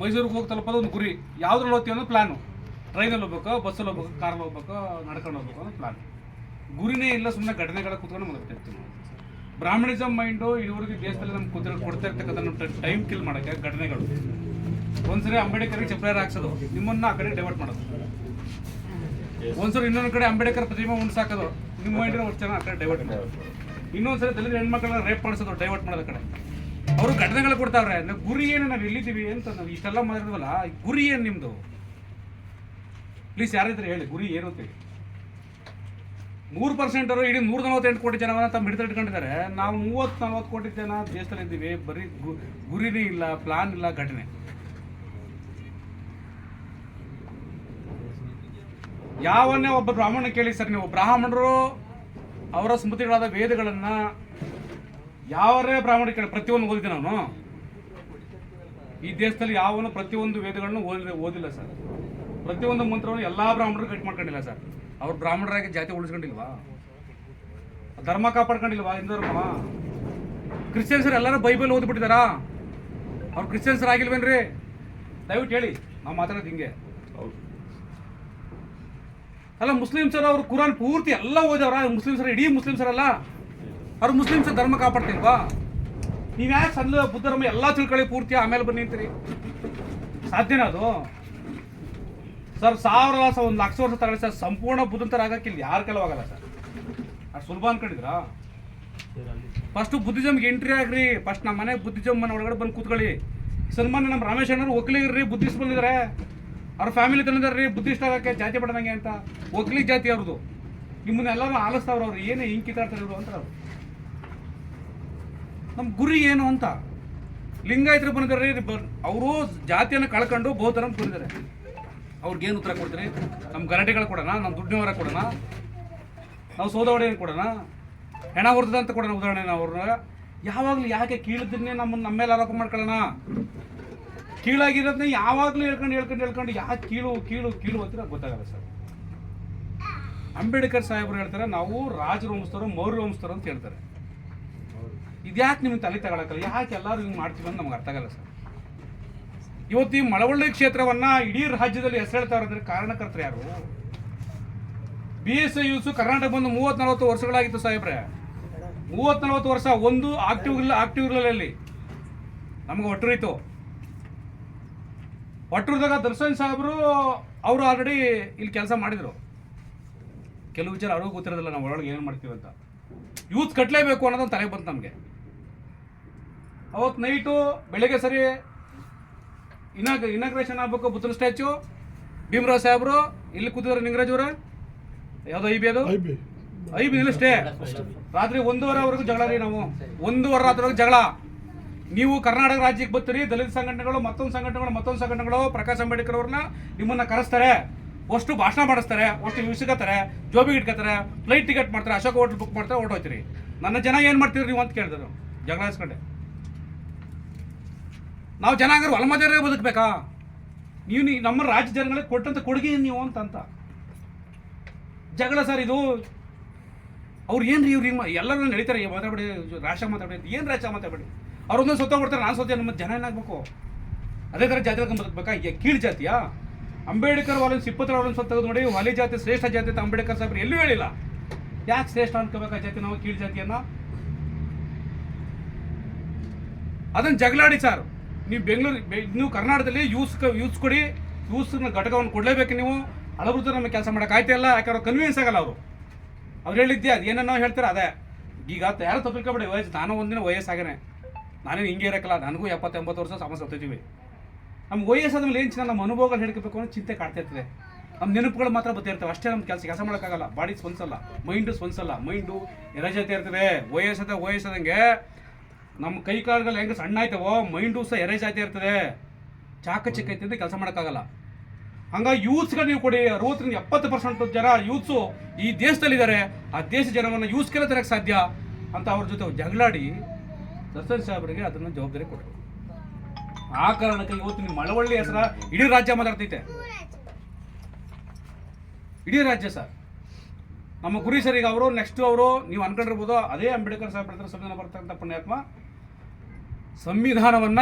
ಮೈಸೂರಿಗೆ ಹೋಗಿ ತಲುಪೋದು ಒಂದು ಗುರಿ. ಯಾವ್ದ್ರಲ್ಲಿ ಹೋಗ್ತೀವಿ ಅನ್ನೋ ಪ್ಲಾನು ಟ್ರೈನಲ್ಲಿ ಹೋಗ್ಬೇಕು, ಬಸ್ಸಲ್ಲಿ ಹೋಗ್ಬೇಕು, ಕಾರಲ್ಲಿ ಹೋಗ್ಬೇಕು, ನಡ್ಕೊಂಡು ಹೋಗ್ಬೇಕು ಅನ್ನೋ ಪ್ಲಾನ್ ಗುರಿನೇ ಇಲ್ಲ ಸುಮ್ಮನೆ ಘಟನೆಗಳ ಕೂತ್ಕೊಂಡು ಮಲಗ್ತಿರ್ತೀವಿ ಬ್ರಾಹ್ಮಣಿಸಮ್ ಮೈಂಡು ಇದುವರೆಗೆ ದೇಶದಲ್ಲಿ ನಮ್ಗೆ ಕುದುರೆ ಕೊಡ್ತಾ ಇರ್ತಕ್ಕಂಥ ನಮ್ಮ ಟೈಮ್ ಕಿಲ್ ಮಾಡೋಕ್ಕೆ ಘಟನೆಗಳು. ಒಂದ್ಸರಿ ಅಂಬೇಡ್ಕರ್ಗೆ ಚಪ್ಲಾರ ಹಾಕ್ಸೋದು. ನಿಮ್ಮನ್ನ ಆ ಕಡೆ ಡೈವರ್ಟ್ ಮಾಡೋದು. ಒಂದ್ಸರಿ ಇನ್ನೊಂದು ಕಡೆ ಅಂಬೇಡ್ಕರ್ ಪ್ರತಿಮೆ ಉಣ್ಸಾಕೋದು. ನಿಮ್ಮ ಒಂದು ಜನ ಆ ಕಡೆ ಡೈವರ್ಟ್ ಮಾಡೋದು. ಇನ್ನೊಂದ್ಸರಿ ದಲಿತ ಹೆಣ್ಮಕ್ಳನ್ನ ರೇಪ್ ಮಾಡಿಸೋದು ಡೈವರ್ಟ್ ಮಾಡೋದ ಕಡೆ. ಅವರು ಘಟನೆಗಳು ಕೊಡ್ತಾವ್ರೆ. ಗುರಿ ಏನು ನಾವು ಎಲ್ಲಿದ್ದೀವಿ ಅಂತ ನಾವು ಇಷ್ಟೆಲ್ಲ ಮಾಡಿದ್ವಲ್ಲ ಗುರಿ ಏನು ನಿಮ್ಮದು ಪ್ಲೀಸ್ ಯಾರಿದ್ರೆ ಹೇಳಿ, ಗುರಿ ಏನು ಅಂತೇಳಿ ಮೂರು ಪರ್ಸೆಂಟ್ ಅವರು ಇಡೀ ನೂರ ನಲವತ್ತೆಂಟು ಕೋಟಿ ಜನವನ್ನ ತಮ್ಮ ಹಿಡಿದ ಇಟ್ಕೊಂಡಿದ್ದಾರೆ. ನಾವು ಮೂವತ್ತು ನಲ್ವತ್ತು ಕೋಟಿ ಜನ ದೇಶದಲ್ಲಿ ಇದ್ದೀವಿ. ಬರೀ ಗುರಿನೇ ಇಲ್ಲ ಪ್ಲಾನ್ ಇಲ್ಲ, ಘಟನೆ. ಯಾವನ್ನೇ ಒಬ್ಬ ಬ್ರಾಹ್ಮಣ ಕೇಳಿ ಸರ್ ನೀವು, ಬ್ರಾಹ್ಮಣರು ಅವರ ಸ್ಮೃತಿಗಳಾದ ವೇದಗಳನ್ನ ಯಾವರೇ ಬ್ರಾಹ್ಮಣ ಕೇಳಿ ಪ್ರತಿಯೊಂದು ಓದಿದೆ ನಾನು. ಈ ದೇಶದಲ್ಲಿ ಯಾವನು ಪ್ರತಿಯೊಂದು ವೇದಗಳನ್ನು ಓದಿಲ್ಲ ಓದಿಲ್ಲ ಸರ್. ಪ್ರತಿಯೊಂದು ಮಂತ್ರವನ್ನು ಎಲ್ಲಾ ಬ್ರಾಹ್ಮಣರು ಕಟ್ ಮಾಡ್ಕೊಂಡಿಲ್ಲ ಸರ್. ಅವ್ರು ಬ್ರಾಹ್ಮಣರಾಗಿ ಜಾತಿ ಉಳಿಸ್ಕೊಂಡಿಲ್ವಾ? ಧರ್ಮ ಕಾಪಾಡ್ಕೊಂಡಿಲ್ವಾ ಹಿಂದೂ ಧರ್ಮ ಕ್ರಿಶ್ಚಿಯನ್ಸರು ಎಲ್ಲರೂ ಬೈಬಲ್ ಓದ್ಬಿಟ್ಟಿದಾರಾ ಅವ್ರು ಕ್ರಿಶ್ಚಿಯನ್ಸರ್ ಆಗಿಲ್ವೇನ್ರಿ? ದಯವಿಟ್ಟು ಹೇಳಿ ನಾವು ಮಾತಾಡೋದು ಹಿಂಗೆ. ಅಲ್ಲ ಮುಸ್ಲಿಮ್ಸರು ಅವ್ರು ಕುರಾನ್ ಪೂರ್ತಿ ಎಲ್ಲ ಓದವ್ರ ಮುಸ್ಲಿಮ್ಸರ ಇಡೀ ಮುಸ್ಲಿಮ್ಸರಲ್ಲ? ಅವ್ರು ಮುಸ್ಲಿಮ್ಸ್ ಧರ್ಮ ಕಾಪಾಡ್ತಿಲ್ವಾ? ನೀವು ಯಾಕೆ ಸಂದ ಬುದ್ಧ ಧರ್ಮ ಎಲ್ಲ ತಿಳ್ಕೊಳ್ಳಿ ಪೂರ್ತಿ, ಆಮೇಲೆ ಬನ್ನಿ ಅಂತೀರಿ? ಸಾಧ್ಯನ ಅದು? ಸರ್, ಸಾವಿರ, ಸರ್, ಒಂದು ಲಕ್ಷ ವರ್ಷ ತಗೊಳ್ಳಿ, ಸರ್, ಸಂಪೂರ್ಣ ಬುದ್ಧಂತರ ಆಗಕ್ಕೆ ಇಲ್ಲಿ ಯಾರ ಕೆಲವಾಗಲ್ಲ ಸರ್. ಅದು ಸುಲಭ ಅನ್ಕೊಂಡಿದ್ರಾ ಫಸ್ಟ್ ಬುದ್ಧಿಸಮ್ಗೆ ಎಂಟ್ರಿ ಆಗ್ರಿ. ಫಸ್ಟ್ ನಮ್ಮ ಮನೆ ಬುದ್ಧಿಸಮ್ ಮನೆ ಒಳಗಡೆ ಬಂದು ಕೂತ್ಕೊಳ್ಳಿ. ಸನ್ಮಾನ ನಮ್ಮ ರಮೇಶ್ ಅಣ್ಣರು ಒಕ್ಕಲಿಗರ್ರಿ ಬಂದಿದ್ದಾರೆ ಅವ್ರ ಫ್ಯಾಮಿಲಿ ತಂದಿದ್ದಾರೆ ಬುದ್ಧಿಸ್ಟ್ ಆಗಕ್ಕೆ ಜಾತಿ ಪಡ್ದಂಗೆ ಅಂತ. ಒಕ್ಲಿ ಜಾತಿ ಅವ್ರದ್ದು ನಿಮ್ಮನ್ನೆಲ್ಲರೂ ಆಲಿಸ್ತಾವ್ರ ಅವ್ರು, ಏನೇ ಹಿಂಗೆ ಕಿತ್ತಾಡ್ತಾರೆ ಇವರು ಅಂತ ನಮ್ಮ ಗುರಿ ಏನು ಅಂತ. ಲಿಂಗಾಯತರು ಬಂದಿದ್ದಾರೆ ಅವರು ಜಾತಿಯನ್ನು ಕಳ್ಕೊಂಡು ಬಹುತರ ಬಂದಿದ್ದಾರೆ ಅವ್ರಿಗೇನು ಉತ್ತರ ಕೊಡ್ತೀರಿ? ನಮ್ಮ ಗಲಾಟೆಗಳು ಕೊಡೋಣ ನಮ್ಮ ದುಡ್ಡಿನವರ ಕೊಡೋಣ, ನಾವು ಸೋದವಡೆಯನ್ನು ಕೊಡೋಣ, ಹೆಣ ಹೊರ್ತದ ಅಂತ ಕೊಡೋಣ ಉದಾಹರಣೆ ನಾವು ಅವ್ರನ್ನ. ಯಾವಾಗಲೂ ಯಾಕೆ ಕೀಳದನ್ನೇ ನಮ್ಮನ್ನು ನಮ್ಮ ಮೇಲೆ ಆರೋಪ ಮಾಡ್ಕೊಳ್ಳೋಣ? ಕೀಳಾಗಿರೋದನ್ನ ಯಾವಾಗಲೂ ಹೇಳ್ಕೊಂಡು ಹೇಳ್ಕೊಂಡು ಹೇಳ್ಕೊಂಡು ಯಾಕೆ ಕೀಳು ಕೀಳು ಕೀಳು ಅಂತ ಗೊತ್ತಾಗಲ್ಲ ಸರ್. ಅಂಬೇಡ್ಕರ್ ಸಾಹೇಬರು ಹೇಳ್ತಾರೆ, ನಾವು ರಾಜರು ವಂಶಸ್ಥರು, ಮೌರ್ಯ ವಂಶಸ್ಥರು ಅಂತ ಹೇಳ್ತಾರೆ. ಇದ್ಯಾಕೆ ನಿಮ್ಗೆ ತಲೆ ತಗೊಳಕಲ್ಲ? ಯಾಕೆ ಎಲ್ಲರೂ ಹಿಂಗೆ ಮಾಡ್ತೀವಿ ಅಂತ ನಮ್ಗೆ ಅರ್ಥ ಆಗಲ್ಲ ಸರ್. ಇವತ್ತು ಈ ಮಳವಳ್ಳಿ ಕ್ಷೇತ್ರವನ್ನ ಇಡೀ ರಾಜ್ಯದಲ್ಲಿ ಹೆಸರೇಳ್ತಾವ್ರೆ ಅಂದರೆ ಕಾರಣಕರ್ತರು ಯಾರು? ಬಿ ಎಸ್ ಐ ಯೂಸು ಕರ್ನಾಟಕ ಬಂದು ಮೂವತ್ ನಲವತ್ತು ವರ್ಷಗಳಾಗಿತ್ತು ಸಾಹೇಬ್ರೆ. ಮೂವತ್ ನಲವತ್ತು ವರ್ಷ ಒಂದು ಆಕ್ಟಿವ್ ಇಲ್ಲ ಆಕ್ಟಿವ್ ಇರಲಿಲ್ಲ ಅಲ್ಲಿ ನಮ್ಗೆ ಒಟ್ಟರಿತ್ತು ಒಟ್ಟರದಾಗ ದರ್ಶನ್ ಸಾಹೇಬರು ಅವರು ಆಲ್ರೆಡಿ ಇಲ್ಲಿ ಕೆಲಸ ಮಾಡಿದ್ರು. ಕೆಲವು ವಿಚಾರ ಅವ್ರಿಗೂ ಗೊತ್ತಿರೋದಿಲ್ಲ, ನಾವು ಒಳಗೆ ಏನು ಮಾಡ್ತೀವಿ ಅಂತ. ಯೂತ್ ಕಟ್ಟಲೇಬೇಕು ಅನ್ನೋದೊಂದು ತಲೆ ಬಂತು ನಮಗೆ. ಅವತ್ತು ನೈಟು ಬೆಳಗ್ಗೆ ಸರಿ ಇನಾಗ ಇನಾಗ್ರೇಷನ್ ಆಗ್ಬೇಕು ಬುದ್ಧನ ಸ್ಟ್ಯಾಚು ಭೀಮರಾವ್ ಸಾಹೇಬ್ರು ಇಲ್ಲಿ ಕೂತಿದ್ರು ನಿಂಗರಾಜ್ ಅವ್ರ. ಯಾವ್ದು ಐ ಬಿ ಅದು? ಐ ಬಿ ಇಲ್ಲಿ ಸ್ಟೇ ರಾತ್ರಿ ಒಂದೂವರೆವರೆಗೂ ಜಗಳ ರೀ ನಾವು. ಒಂದೂವರೆ ರಾತ್ರಿವರೆಗೂ ಜಗಳ. ನೀವು ಕರ್ನಾಟಕ ರಾಜ್ಯಕ್ಕೆ ಬರ್ತೀರಿ ದಲಿತ ಸಂಘಟನೆಗಳು ಮತ್ತೊಂದು ಸಂಘಟನೆಗಳು ಮತ್ತೊಂದು ಸಂಘಟನೆಗಳು ಪ್ರಕಾಶ್ ಅಂಬೇಡ್ಕರ್ ಅವ್ರನ್ನ ನಿಮ್ಮನ್ನ ಕರೆಸ್ತಾರೆ. ಅಷ್ಟು ಭಾಷಣ ಮಾಡಿಸ್ತಾರೆ ಅಷ್ಟು ಇಸ್ಕೋತಾರೆ ಜೋಬಿಗೆ ಇಟ್ಕೋತಾರೆ ಫ್ಲೈಟ್ ಟಿಕೆಟ್ ಮಾಡ್ತಾರೆ ಅಶೋಕ ಹೋಟ್ಲ್ ಬುಕ್ ಮಾಡ್ತಾರೆ ಹೊರಟೋಯ್ತೀರಿ ನನ್ನ ಜನ ಏನು ಮಾಡ್ತೀರಿ ನೀವು ಅಂತ ಕೇಳಿದ್ರು. ಜಗಳ ಇಸ್ಕೊಂಡೆ ನಾವು ಜನಾಂಗರು ಹಂಗಾರೆ ಹೊಲಮದೇರೇ ಬದುಕಬೇಕಾ? ನೀವು ನೀ- ನಮ್ಮ ರಾಜ್ಯ ಜನಗಳಿಗೆ ಕೊಟ್ಟಂಥ ಕೊಡುಗೆ ನೀವು ಅಂತ ಅಂತ ಜಗಳ ಸರ್ ಇದು. ಅವ್ರು ಏನು ರೀ ಇವ್ರು ಹಿಂಗೆ ಎಲ್ಲರೂ ನಡೀತಾರೆ ಮಾತಾಡಬೇಡಿ ಮಾತಾಡ್ಬೇಡಿ ರಾಶ ಏನು ಏನು ರಾಶ ಒಂದೊಂದು ಅವ್ರೊಂದೊಂದು ಕೊಡ್ತಾರೆ, ನಾನು ಸೋತೆ ನಮ್ಮ ಜನ ಏನಾಗಬೇಕು? ಅದೇ ಥರ ಜಾತಿ ಬದುಕಬೇಕಾ? ಕೀಳು ಜಾತಿಯಾ? ಅಂಬೇಡ್ಕರ್ ವಾಲನ್ ಸಿಪ್ಪತ್ರ ಸ್ವಲ್ಪ ತೆಗೆದು ನೋಡಿ ವಾಲಿ ಜಾತಿ, ಶ್ರೇಷ್ಠ ಜಾತಿ ಅಂತ ಅಂಬೇಡ್ಕರ್ ಸಾಹೇಬ್ರು ಎಲ್ಲೂ ಹೇಳಿಲ್ಲ. ಯಾಕೆ ಶ್ರೇಷ್ಠ ಅನ್ಕೋಬೇಕಾ ಜಾತಿ ನಾವು, ಕೀಳು ಜಾತಿಯನ್ನು? ಅದನ್ನು ಜಗಳಾಡಿ ಸರ್. ನೀವು ಬೆಂಗಳೂರು ನೀವು ಕರ್ನಾಟಕದಲ್ಲಿ ಯೂಸ್ ಯೂಸ್ ಕೊಡಿ ಯೂಸ್ನ ಘಟಕವನ್ನು ಕೊಡಲೇಬೇಕು ನೀವು. ಹಳಬೃತ ನಮಗೆ ಕೆಲಸ ಮಾಡೋಕೆ ಆಯ್ತಿಲ್ಲ ಯಾಕಂದ್ರೆ ಕನ್ವಿನ್ಸ್ ಆಗಲ್ಲ ಅವರು. ಅವ್ರು ಹೇಳಿದ್ದೆ ಅದು ಏನನ್ನೋ ಹೇಳ್ತಾರೆ, ಅದೇ. ಈಗ ಯಾರು ತಪ್ಪಿಕೊಬೇಡಿ ವಯಸ್ಸು, ನಾನು ಒಂದಿನ ವಯಸ್ಸಾಗೇನೆ. ನಾನೇನು ಹಿಂಗೆ ಇರೋಕ್ಕಲ್ಲ ನನಗೂ ಎಪ್ಪತ್ತು ಎಂಬತ್ತು ವರ್ಷ ಸಮಸ್ಯೆ ಹತ್ತಿದ್ದೀವಿ ನಮ್ಮ ವಯಸ್ಸಾದ್ಮೇಲೆ ಏನು ಚಿನ್ನ ನಮ್ಮ ಅನುಭವಗಳು ಹೇಳ್ಕೋಬೇಕು ಅನ್ನೋ ಚಿಂತೆ ಕಾಡ್ತಾ ನಮ್ಮ ನೆನಪುಗಳು ಮಾತ್ರ ಬರ್ತಿರ್ತವೆ ಅಷ್ಟೇ ನಮ್ಮ ಕೆಲಸ ಕೆಲಸ ಮಾಡೋಕ್ಕಾಗಲ್ಲ. ಬಾಡಿ ಸ್ಪಂದಿಸಲ್ಲ ಮೈಂಡು ಸ್ಪಂದಿಸಲ್ಲ ಮೈಂಡು ಎರಜತೆ ಇರ್ತದೆ. ವಯಸ್ಸದ ವಯಸ್ಸದಂಗೆ ನಮ್ಮ ಕೈ ಕಾಲುಗಳು ಹೆಂಗೆ ಸಣ್ಣ ಆಯ್ತವೋ ಮೈಂಡು ಸಹ ಎರೇಜ್ ಆಯ್ತಾ ಇರ್ತದೆ. ಚಾಕ ಚಿಕ್ಕ ಅಂತ ಕೆಲಸ ಮಾಡೋಕ್ಕಾಗಲ್ಲ. ಹಂಗಾಗಿ ಯೂತ್ಸ್ಗೆ ನೀವು ಕೊಡಿ ಅರವತ್ತರಿಂದ ಎಪ್ಪತ್ತು ಪರ್ಸೆಂಟ್ ಜನ ಯೂತ್ಸು ಈ ದೇಶದಲ್ಲಿದ್ದಾರೆ ಆ ದೇಶ ಜನವನ್ನು ಯೂಸ್ಗೆಲ್ಲ ತರಕ್ಕೆ ಸಾಧ್ಯ ಅಂತ ಅವ್ರ ಜೊತೆ ಜಗಳಾಡಿ ದರ್ಶನ್ ಸಾಹೇಬರಿಗೆ ಅದನ್ನು ಜವಾಬ್ದಾರಿ ಕೊಡಬೇಕು ಆ ಕಾರಣಕ್ಕೆ ಇವತ್ತು ನಿಮ್ಮ ಮಳವಳ್ಳಿ ಹೆಸರ ಇಡೀ ರಾಜ್ಯ ಮಾತಾಡ್ತೈತೆ. ಇಡೀ ರಾಜ್ಯ ಸರ್. ನಮ್ಮ ಗುರಿ ಸರ್ ಈಗ ಅವರು ನೆಕ್ಸ್ಟ್ ಅವರು ನೀವು ಅನ್ಕೊಂಡಿರ್ಬೋದು ಅದೇ ಅಂಬೇಡ್ಕರ್ ಸಾಹೇಬ್ ಸಂವಿಧಾನ ಬರ್ತಕ್ಕಂಥ ಪುಣ್ಯಾತ್ಮ. ಸಂವಿಧಾನವನ್ನ,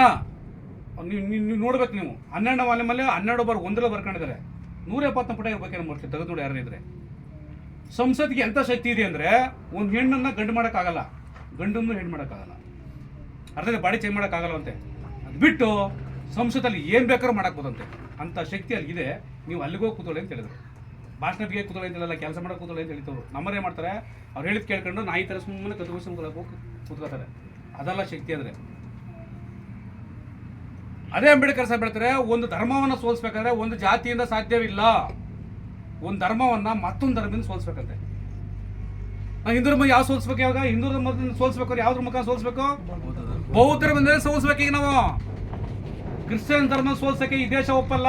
ನೀವು ನೀವು ನೋಡ್ಬೇಕು ನೀವು. ಹನ್ನೆರಡು ಮಾಲೆ ಮೇಲೆ ಹನ್ನೆರಡು ಬಾರ್ ಒಂದರಲ್ಲಿ ಬರ್ಕೊಂಡಿದ್ದಾರೆ. ನೂರ ಎಪ್ಪತ್ತನ ಪುಟ ಇರ್ಬೇಕೇನು ಮಾಡ್ತೀವಿ ತೆಗೆದು ನೋಡಿ ಇದ್ರೆ. ಸಂಸತ್ಗೆ ಎಂಥ ಶಕ್ತಿ ಇದೆ ಅಂದರೆ, ಒಂದು ಹೆಣ್ಣನ್ನು ಗಂಡು ಮಾಡೋಕ್ಕಾಗಲ್ಲ. ಗಂಡನ್ನು ಹೆಣ್ಣು ಮಾಡೋಕ್ಕಾಗಲ್ಲ. ಇದೆ ಬಾಡಿ ಚೇಂಜ್ ಮಾಡೋಕ್ಕಾಗಲ್ಲ ಅಂತೆ. ಅದು ಬಿಟ್ಟು ಸಂಸತ್ತಲ್ಲಿ ಏನು ಬೇಕಾದ್ರೂ ಮಾಡೋಕ್ಬೋದಂತೆ. ಅಂಥ ಶಕ್ತಿ ಅಲ್ಲಿಗಿದೆ ನೀವು ಅಲ್ಲಿಗೋ ಕೂತೋಳಿ ಅಂತ ಹೇಳಿದ್ರು. ಭಾಷಣಕ್ಕೆ ಕೂತೋಳಿ ಅಂತ ಹೇಳಲ್ಲ, ಕೆಲಸ ಮಾಡೋಕೆ ಕೂತೋಳಿ ಅಂತ ಹೇಳ್ತವ್ರು ನಮ್ಮರೇ ಮಾಡ್ತಾರೆ, ಅವ್ರು ಹೇಳಿದ್ ಕೇಳ್ಕೊಂಡು ನಾಯಿ ಥರ ಸುಮ್ಮನೆ ಹೋಗಿ ಕೂತ್ಕೋತಾರೆ ಅದೆಲ್ಲ ಶಕ್ತಿ ಅಂದರೆ. ಅದೇ ಅಂಬೇಡ್ಕರ್ ಸಾಹೇಬ್ ಹೇಳ್ತಾರೆ, ಒಂದು ಧರ್ಮವನ್ನು ಸೋಲಿಸ್ಬೇಕಾದ್ರೆ ಒಂದು ಜಾತಿಯಿಂದ ಸಾಧ್ಯವಿಲ್ಲ. ಒಂದು ಧರ್ಮವನ್ನ ಮತ್ತೊಂದು ಧರ್ಮದಿಂದ ಸೋಲಿಸ್ಬೇಕಂತೆ. ನಾವು ಹಿಂದೂ ಧರ್ಮ ಯಾವ ಸೋಲಿಸ್ಬೇಕು ಯಾವಾಗ ಹಿಂದೂ ಧರ್ಮದಿಂದ ಸೋಲಿಸ್ಬೇಕು ಯಾವ್ದ್ರ ಮುಖ ಸೋಲಿಸ್ಬೇಕು? ಬೌದ್ಧ ಧರ್ಮದಿಂದ ಸೋಲಿಸ್ಬೇಕು ನಾವು. ಕ್ರಿಶ್ಚಿಯನ್ ಧರ್ಮ ಸೋಲ್ಸಕ್ಕೆ ಈ ದೇಶ ಒಪ್ಪಲ್ಲ.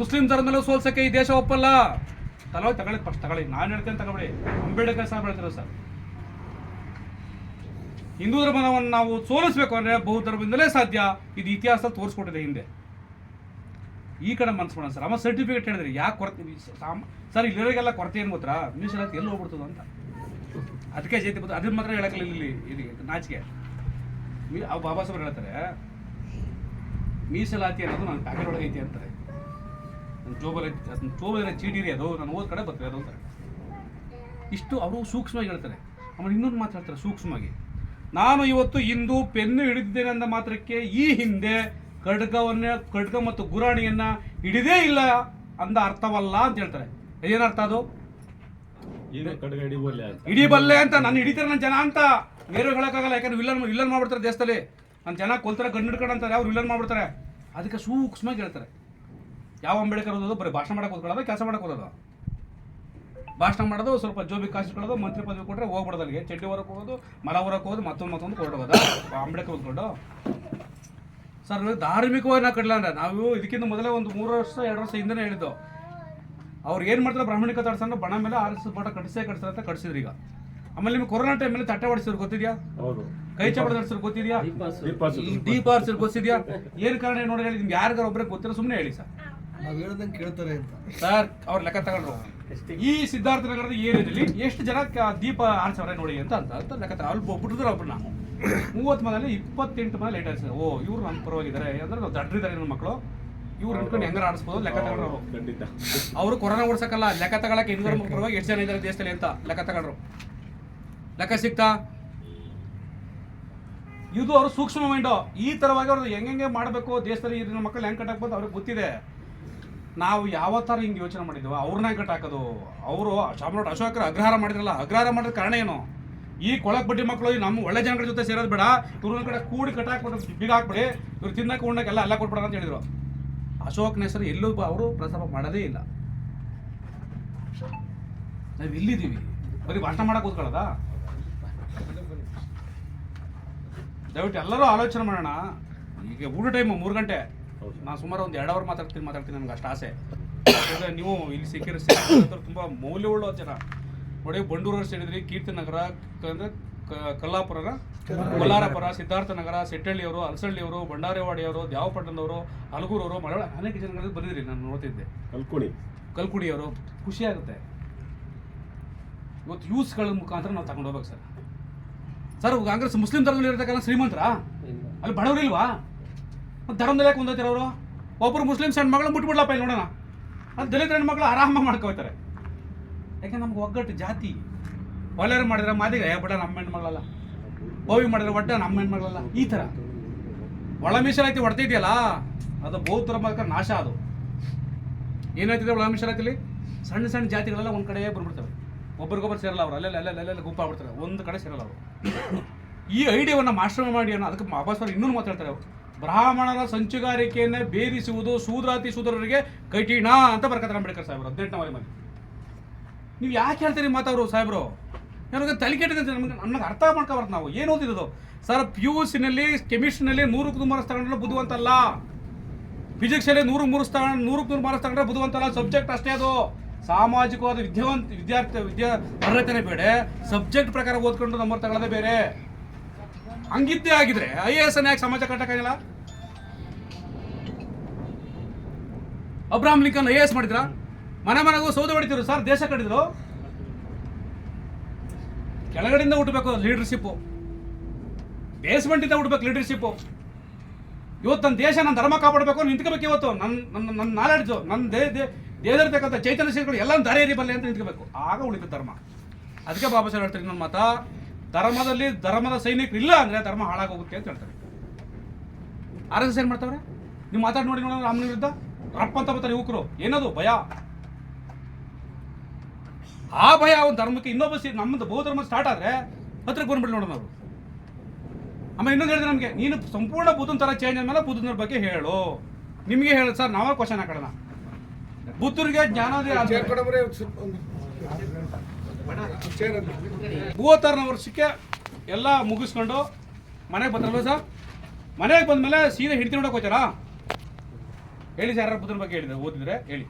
ಮುಸ್ಲಿಂ ಧರ್ಮದಲ್ಲೂ ಸೋಲ್ಸಕ್ಕೆ ಈ ದೇಶ ಒಪ್ಪಲ್ಲ. ತಗೊಳ್ಳಿ ತಗೊಳ್ಳಿ ಫಸ್ಟ್ ತಗೊಳ್ಳಿ, ನಾನು ಹೇಳ್ತೇನೆ ತಗೊಳ್ಳಿ. ಅಂಬೇಡ್ಕರ್ ಸಾಹೇಬ್ ಹೇಳ್ತಾರೆ ಸರ್. ಹಿಂದೂ ಧರ್ಮವನ್ನು ನಾವು ಸೋಲಿಸಬೇಕು ಅಂದರೆ ಬೌದ್ಧ ಧರ್ಮದಿಂದಲೇ ಸಾಧ್ಯ. ಇದು ಇತಿಹಾಸದಲ್ಲಿ ತೋರಿಸ್ಕೊಟ್ಟಿದೆ ಹಿಂದೆ. ಈ ಕಡೆ ಮನಸ್ಸು ಮಾಡೋಣ ಸರ್. ಅಮ್ಮ ಸರ್ಟಿಫಿಕೇಟ್ ಹೇಳಿದ್ರೆ ಯಾಕೆ ಕೊರತೆ ಸರ್, ಇಲ್ಲಿರೋರಿಗೆಲ್ಲ ಕೊರತೆ ಏನು ಗೊತ್ತಾ? ಮೀಸಲಾತಿ ಎಲ್ಲಿ ಹೋಗ್ಬಿಡ್ತದೆ ಅಂತ. ಅದಕ್ಕೆ ಜೈತಿ ಬಂದು ಅದನ್ನ ಮಾತ್ರ ಹೇಳಕ್ಕಲ್ಲ ಇಲ್ಲಿ ಇಲ್ಲಿ ನಾಚಿಕೆ. ಬಾಬಾ ಸಾಹೇಬ್ ಹೇಳ್ತಾರೆ ಮೀಸಲಾತಿ ಅನ್ನೋದು ನನ್ನ ಪ್ಯಾಕೆಟ್ ಒಳಗೆ ಐತಿ ಅಂತಾರೆ. ನನ್ನ ಜೋಬಲ್ ಅದನ್ನ ಜೋಬಲ್ ಚೀಟಿ ರೀ ಅದು. ನಾನು ಓದ್ ಕಡೆ ಬರ್ತದೆ ಅದು ಅಂತಾರೆ. ಇಷ್ಟು ಅವರು ಸೂಕ್ಷ್ಮವಾಗಿ ಹೇಳ್ತಾರೆ. ಆಮೇಲೆ ಇನ್ನೊಂದು ಮಾತು ಹೇಳ್ತಾರೆ ಸೂಕ್ಷ್ಮವಾಗಿ. ನಾನು ಇವತ್ತು ಇಂದು ಪೆನ್ನು ಹಿಡಿದಿದ್ದೇನೆ ಅಂದ ಮಾತ್ರಕ್ಕೆ ಈ ಹಿಂದೆ ಖಡ್ಗವನ್ನ ಖಡ್ಗ ಮತ್ತು ಗುರಾಣಿಯನ್ನ ಹಿಡಿದೇ ಇಲ್ಲ ಅಂದ ಅರ್ಥವಲ್ಲ ಅಂತ ಹೇಳ್ತಾರೆ. ಏನರ್ಥ ಅದು? ಹಿಡಿಬಲ್ಲೆ ಅಂತ? ಇಡೀ ಬಲ್ಲೆ ಅಂತ. ನಾನು ಹಿಡಿತಾರೆ ನನ್ನ ಜನ ಅಂತ. ನೇರ ಹೇಳಕ್ಕಾಗಲ್ಲ. ಯಾಕಂದ್ರೆ ವಿಲ್ಲನ್ ವಿಲ್ಲನ್ ಮಾಡ್ಬಿಡ್ತಾರೆ ದೇಶದಲ್ಲಿ. ನನ್ನ ಜನ ಕೊಲ್ತಾರೆ ಗಂಡು ಹಿಡ್ಕೊಂಡು ಅಂತಾರೆ. ಅವ್ರು ವಿಲ್ಲನ್ ಮಾಡ್ಬಿಡ್ತಾರೆ. ಅದಕ್ಕೆ ಸೂಕ್ಷ್ಮವಾಗಿ ಹೇಳ್ತಾರೆ. ಯಾವ ಅಂಬೇಡ್ಕರ್ ಓದೋದು? ಬರೀ ಭಾಷಣ ಮಾಡಕ್ಕೆ ಓದ್ಕೊಳ್ಳೋದು? ಕೆಲಸ ಮಾಡಕ್ಕೆ ಓದೋದು? ಭಾಷಣ ಮಾಡೋದು ಸ್ವಲ್ಪ ಜೋಬಿ ಕಾಸು ಇಟ್ಕೊಳ್ಳೋದು ಮಂತ್ರಿ ಪದವಿ ಕೊಟ್ಟರೆ ಹೋಗ್ಬಿಡೋದು ಅಲ್ಲಿಗೆ ಚಡ್ಡಿ ಹೊರಕ್ಕೆ ಹೋಗೋದು ಮರ ಹೊರಕ್ಕೆ ಹೋಗೋದು ಮತ್ತೊಂದು ಮತ್ತೊಂದು ಹೊರಡೋದು ಅಂಬೇಡ್ಕರ್ ಓದ್ಕೊಂಡು ಸರ್ ಧಾರ್ಮಿಕವಾಗಿ ನಾವು ಕಡಲ ಅಂದ್ರೆ ನಾವು ಇದಕ್ಕಿಂತ ಮೊದಲೇ ಒಂದು ಮೂರು ವರ್ಷ ಎರಡು ವರ್ಷ ಹಿಂದೆನೇ ಹೇಳಿದ್ದು. ಅವ್ರು ಏನು ಮಾಡ್ತಾರೆ ಬ್ರಾಹ್ಮಣಿಕ ತಡ್ಸಂಡು ಬಣ ಮೇಲೆ ಆರ್ ಎಸ್ ಬಟ ಕಟ್ಸೇ ಕಟ್ಸ್ತಾರೆ ಅಂತ ಕಟ್ಸಿದ್ರು ಈಗ. ಆಮೇಲೆ ನಿಮ್ಗೆ ಕೊರೋನಾ ಟೈಮಲ್ಲಿ ತಟ್ಟೆ ಹೊಡಿಸಿದ್ರು ಗೊತ್ತಿದ್ಯಾ? ಹೌದು. ಕೈ ಚಪಡ ನಡೆಸಿದ್ರು ಗೊತ್ತಿದ್ಯಾ? ದೀಪ ಹರ್ಸಿದ್ರು ಗೊತ್ತಿದ್ಯಾ? ಏನ್ ಕಾರಣ ಏನು ನೋಡಿ ಹೇಳಿ. ನಿಮ್ಗೆ ಯಾರಿಗಾರ ಒಬ್ಬರಿಗೆ ಗೊತ್ತಿರೋ ಸುಮ್ಮನೆ ಹೇಳಿ ಸರ್. ನಾವ್ ಹೇಳ್ದಂಗೆ ಕೇಳ್ತಾರೆ ಅಂತ. ಸರ್ ಅವ್ರ ಲೆಕ್ಕ ತಗೊಂಡ್ರು. ಈ ಸಿದ್ಧಾರ್ಥ ನಗರದ ಏರಿಯಾದಲ್ಲಿ ಎಷ್ಟು ಜನ ಕ- ದೀಪ ಆರಿಸವ್ರೆ ನೋಡಿ ಅಂತ ಅಂತ ಅಂತ ಲೆಕ್ಕ ತಗೊಂಡು ಅಲ್ಲಿ ಬಿಟ್ಟಿದ್ರು ಒಬ್ಬರನ್ನ ಮೂವತ್ತು ಮನೇಲಿ ಇಪ್ಪತ್ತೆಂಟು ಮನೆ ಲೈಟ್ ಆರಿಸಿದ್ರು ಓ ಇವ್ರು ನಮ್ಮ ಪರವಾಗಿದ್ದಾರೆ. ಅಂದ್ರೆ ನಾವು ದಡ್ರಿದ್ದಾರೆ ನನ್ನ ಮಕ್ಕಳು ಇವ್ರು ಅನ್ಕೊಂಡು ಹೆಂಗಾರ ಆಡಿಸ್ಬೋದು ಲೆಕ್ಕ ತಗೊಂಡ್ರು ಅವ್ರು. ಖಂಡಿತ. ಅವರು ಕೊರೋನಾ ಓಡ್ಸಕ್ಕಲ್ಲ. ಲೆಕ್ಕ ತಗೊಳಕ್ಕೆ ಹಿಂದೂ ಧರ್ಮಕ್ಕೆ ಪರವಾಗಿ ಎಷ್ಟು ಜನ ಇದ್ದಾರೆ ದೇಶದಲ್ಲಿ ಅಂತ ಲೆಕ್ಕ ತಗೊಂಡ್ರು ಲೆಕ್ಕ ಸಿಕ್ತಾ? ಇದು ಅವರು ಸೂಕ್ಷ್ಮ ಮೈಂಡು ಈ ತರವಾಗಿ ಅವ್ರು ಹೆಂಗೆ ಮಾಡಬೇಕು? ದೇಶದಲ್ಲಿ ಇರೋ ಮಕ್ಕಳು ಹೆಂಗೆ ಕಟ್ಟಾಕ್ಬೋದು? ಅವ್ರಿಗೆ ಗೊತ್ತಿದೆ. ನಾವು ಯಾವ ಥರ ಹಿಂಗೆ ಯೋಚನೆ ಮಾಡಿದ್ವು, ಅವ್ರನ್ನ ಕಟ್ಟಾಕೋದು ಅವರು ಶಾಮರಾಟ್ ಅಶೋಕರ ಅಗ್ರಹಾರ ಮಾಡಿದ್ರಲ್ಲ, ಅಗ್ರಹಾರ ಮಾಡಿದ ಕಾರಣ ಏನು? ಈ ಕೊಳಕ್ ಬಡ್ಡಿ ಮಕ್ಕಳು ನಮ್ಮ ಒಳ್ಳೆ ಜನಗಳ ಜೊತೆ ಸೇರೋದು ಬೇಡ ಇವ್ರ ಕಡೆ ಕೂಡಿ ಕಟ್ಟಾಕ್ಬಿಟ್ಟು ಬೀಗ ಹಾಕ್ಬಿಡಿ, ಇವ್ರು ತಿನ್ನಕ್ಕೆ, ಉಣ್ಣಕ್ಕೆ ಎಲ್ಲ ಎಲ್ಲ ಕೊಟ್ಬಿಡ ಅಂತ ಹೇಳಿದ್ರು. ಅಶೋಕ್ನ ಹೆಸರು ಎಲ್ಲೂ ಅವರು ಪ್ರಸಾಪ ಮಾಡೋದೇ ಇಲ್ಲ. ನಾವು ಇಲ್ಲಿದ್ದೀವಿ. ಬರೀ ಭಾಷಣ ಮಾಡಕ್ಕೆ ಕೂತ್ಕೊಳ್ಳೋದ? ದಯವಿಟ್ಟು ಎಲ್ಲರೂ ಆಲೋಚನೆ ಮಾಡೋಣ. ಈಗ ಊಟ ಟೈಮು ಮೂರು ಗಂಟೆ. ನಾನು ಸುಮಾರು ಒಂದು ಎರಡು ಅವರ್ ಮಾತಾಡ್ತೀನಿ ಮಾತಾಡ್ತೀನಿ ನನಗೆ ಅಷ್ಟು ಆಸೆ. ಯಾಕಂದ್ರೆ ನೀವು ಇಲ್ಲಿ ಸಿಕ್ಕಿರೋ ತುಂಬ ಮೌಲ್ಯವುಳ್ಳ ಜನ. ನೋಡಿ ಬಂಡೂರವ್ರು ಸೇರಿದ್ರಿ ಕೀರ್ತಿ ನಗರ ಅಂದ್ರೆ ಕಲ್ಲಾಪುರರ ಕಲ್ಲಾಪುರನ ಕೊಲ್ಲಾರಪುರ ಸಿದ್ಧಾರ್ಥ ನಗರ ಸೆಟ್ಟಳ್ಳಿಯವರು ಅಲಸಳ್ಳಿಯವರು ಬಂಡಾರೆವಾಡಿಯವರು ದ್ಯಾವಪಟ್ಟಣದವರು ಹಲಗೂರವರು ಮಳೆ ಅನೇಕ ಜನಗಳಲ್ಲಿ ಬಂದಿದ್ರಿ ನಾನು ನೋಡ್ತಿದ್ದೆ. ಕಲ್ಕುಡಿ ಕಲ್ಕುಡಿಯವರು ಖುಷಿ ಆಗುತ್ತೆ. ಇವತ್ತು ಯೂಸ್ಗಳ ಮುಖಾಂತರ ನಾವು ತಗೊಂಡು ಹೋಗ್ಬೇಕು ಸರ್. ಸರ್ ಕಾಂಗ್ರೆಸ್ ಮುಸ್ಲಿಂ ಧರ್ಮದಲ್ಲಿ ಇರತಕ್ಕಂಥ ಶ್ರೀಮಂತರ? ಅಲ್ಲಿ ಬಡವರಿಲ್ವಾ ಧರ್ಮದಲ್ಲಿ ಯಾಕೆ ಒಂದೈತಿರ ಅವರು? ಒಬ್ಬರು ಮುಸ್ಲಿಂ ಸಣ್ಣ ಮಗಳು ಮುಟ್ಬಿಡ್ಲಪ್ಪ ಇಲ್ಲಿ ನೋಡೋಣ. ಅದು ದಲಿತ ಹೆಣ್ಮಕ್ಳು ಆರಾಮ ಮಾಡ್ಕೋತಾರೆ. ಯಾಕೆ ನಮ್ಗೆ ಒಗ್ಗಟ್ಟು ಜಾತಿ? ಒಳ್ಳೆಯವ್ರು ಮಾಡಿದ್ರೆ ಮಾದಿಗೆ ಬಡ ನಮ್ಮ ಹೆಣ್ಮಗಳಲ್ಲ ಬೋವಿ ಮಾಡಿದ್ರೆ ಒಡ್ಡ ನಮ್ಮ ಹೆಣ್ಮಗಳಲ್ಲ ಈ ಥರ. ಒಳ ಮೀಸಲಾತಿ ಹೊಡ್ತಿದ್ಯಲ್ಲ ಅದು ಬೌದ್ಧ ಧರ್ಮಕ್ಕೆ ನಾಶ ಅದು. ಏನಾಯ್ತಿದೆ ಒಳ ಮೀಸಲಾತಿಲಿ? ಸಣ್ಣ ಸಣ್ಣ ಜಾತಿಗಳೆಲ್ಲ ಒಂದು ಕಡೆ ಬಂದ್ಬಿಡ್ತವೆ. ಒಬ್ರಿಗೊಬ್ಬರು ಸೇರಲ್ಲ ಅವ್ರು. ಅಲ್ಲೆಲ್ಲ ಅಲ್ಲೆಲ್ಲ ಅಲ್ಲೆಲ್ಲ ಗುಂಪಾಗ್ಬಿಡ್ತಾರೆ ಒಂದು ಕಡೆ ಸೇರಲ್ಲ ಅವರು. ಈ ಐಡಿಯಾವನ್ನು ಮಾಸ್ಟರ್ ಮಾಡಿ ಅನ್ನೋ, ಅದಕ್ಕೆ ಬಾಬಾಸ್ವಾಮಿ ಇನ್ನೂ ಮಾತಾಡ್ತಾರೆ ಅವರು. ಬ್ರಾಹ್ಮಣರ ಸಂಚುಗಾರಿಕೆಯನ್ನು ಭೇದಿಸುವುದು ಸೂದ್ರಾತಿ ಸೂದ್ರರಿಗೆ ಕಠಿಣ ಅಂತ ಬರ್ಕತಾರೆ ಅಂಬೇಡ್ಕರ್ ಸಾಹೇಬ್ರು. ಹದಿನೆಂಟನೇ ವರೆ ನೀವು ಯಾಕೆ ಹೇಳ್ತೀರಿ ಮಾತಾವ್ರು ಸಾಹೇಬ್ರು? ನನಗೆ ತಲೆ ಕೆಟ್ಟಿದೆ ನಮ್ಗೆ ನಮ್ಗೆ ಅರ್ಥ ಮಾಡ್ಕೊಬಾರ್ದು ನಾವು. ಏನು ಓದಿರೋದು ಸರ್ ಪಿ ಯು ಸಿನಲ್ಲಿ ಕೆಮಿಸ್ಟ್ರಿನಲ್ಲಿ ನೂರಕ್ಕೆ ನೂರು ಮಾರ್ಕ್ಸ್ ತಗೊಂಡ್ರೆ ಬುದ್ಧಿವಂತಲ್ಲ. ಫಿಸಿಕ್ಸಲ್ಲಿ ನೂರು ಮೂರು ಸ್ಥಾನ ನೂರಕ್ಕೆ ನೂರು ಮಾರ್ಕ್ಸ್ ತಗೊಂಡ್ರೆ ಬುದ್ಧಿವಂತಲ್ಲ. ಸಬ್ಜೆಕ್ಟ್ ಅಷ್ಟೇ ಅದು. ಸಾಮಾಜಿಕವಾದ ವಿದ್ಯಾವಂತ ವಿದ್ಯಾರ್ಥಿ ವಿದ್ಯಾ ಅರ್ಹತೆನೇ ಬೇಡ. ಸಬ್ಜೆಕ್ಟ್ ಪ್ರಕಾರ ಓದ್ಕೊಂಡು ನಂಬರ್ ತಗೊಳ್ಳೋದೇ ಬೇರೆ. ಹಂಗಿದ್ದೇ ಆಗಿದ್ರೆ ಐ ಎ ಎಸ್ ಯಾಕೆ ಸಮಾಜ ಕಟ್ಟಕ್ಕಾಗಿಲ್ಲ Abraham Lincoln I A S ಮಾಡಿದ್ರ? ಮನೆ ಮನೆಗೂ ಸೌದೆ ಹೊಡಿತಿದ್ರು ಸರ್, ದೇಶ ಕಟ್ಟಿದ್ರು. ಕೆಳಗಡೆಯಿಂದ ಹುಟ್ಟಬೇಕು ಲೀಡರ್ಶಿಪ್ಪು ಬೇಸ್ಮೆಂಟಿಂದ ಹುಟ್ಟಬೇಕು ಲೀಡರ್ಶಿಪ್ಪು ಇವತ್ತು ನನ್ನ ದೇಶ ನನ್ನ ಧರ್ಮ ಕಾಪಾಡಬೇಕು ನಿಂತ್ಕೋಬೇಕು ಇವತ್ತು. ನನ್ನ ನನ್ನ ನನ್ನ ನಾಲೆಡ್ಜು ನನ್ನ ದೇ ದೇಹದಲ್ಲಿರ್ತಕ್ಕಂಥ ಚೈತನ್ಯ ಶಕ್ತಿಗಳು ಎಲ್ಲ ದಾರಿ ಎರಿಬಲ್ಲೆ ಅಂತ ನಿಂತ್ಕೋಬೇಕು. ಆಗ ಉಳಿದ ಧರ್ಮ. ಅದಕ್ಕೆ ಬಾಬಾ ಸಾಹೇಬ್ ಹೇಳ್ತೀನಿ ನನ್ನ ಮಾತ ಧರ್ಮದಲ್ಲಿ ಧರ್ಮದ ಸೈನಿಕರು ಇಲ್ಲ ಅಂದರೆ ಧರ್ಮ ಹಾಳಾಗೋಗುತ್ತೆ ಅಂತ ಹೇಳ್ತಾರೆ. ಆರ್ ಎಸ್ ಏನು ಮಾಡ್ತಾವ್ರೆ? ನೀವು ಮಾತಾಡಿ ನೋಡಿ ನೋಡೋಣ ರಾಮನ ವಿರುದ್ಧ. ರಪ್ಪಂತ ಬರ್ತಾರೆ ಯುವಕರು. ಏನದು? ಭಯ? ಆ ಭಯ ಒಂದು ಧರ್ಮಕ್ಕೆ ಇನ್ನೊಬ್ಬ ಸಿ ನಮ್ಮದು ಬಹು ಧರ್ಮ ಸ್ಟಾರ್ಟ್ ಆದರೆ ಹತ್ರಕ್ಕೆ ಬಂದ್ಬಿಡಿ ನೋಡೋಣ ಅವರು ಆಮೇಲೆ ಇನ್ನೊಂದು ಹೇಳಿದ್ರೆ ನಮಗೆ, ನೀನು ಸಂಪೂರ್ಣ ಬುದ್ಧನ ಥರ ಚೇಂಜ್ ಆದಮೇಲೆ ಬುದ್ಧನ ಬಗ್ಗೆ ಹೇಳು. ನಿಮಗೆ ಹೇಳು ಸರ್ ನಾವೇ ಕ್ವಶನ್ ಹಾಕೋಣ ಬುದ್ಧರಿಗೆ ಜ್ಞಾನೋದಯ ಮೂವತ್ತಾರನೇ ವರ್ಷಕ್ಕೆ ಎಲ್ಲ ಮುಗಿಸ್ಕೊಂಡು ಮನೆಗೆ ಬಂದ್ರಲ್ವ ಸರ್? ಮನೆಗೆ ಬಂದ್ಮೇಲೆ ಸೀದಾ ಹೆಂಡತಿ ನೋಡಕ್ ಹೋಗ್ತಾರಾ? ಹೇಳಿ ಸರ್ ಯಾರ ಬುದ್ಧನ ಬಗ್ಗೆ ಹೇಳಿದ್ರೆ? ಓದಿದ್ರೆ ಹೇಳಿ.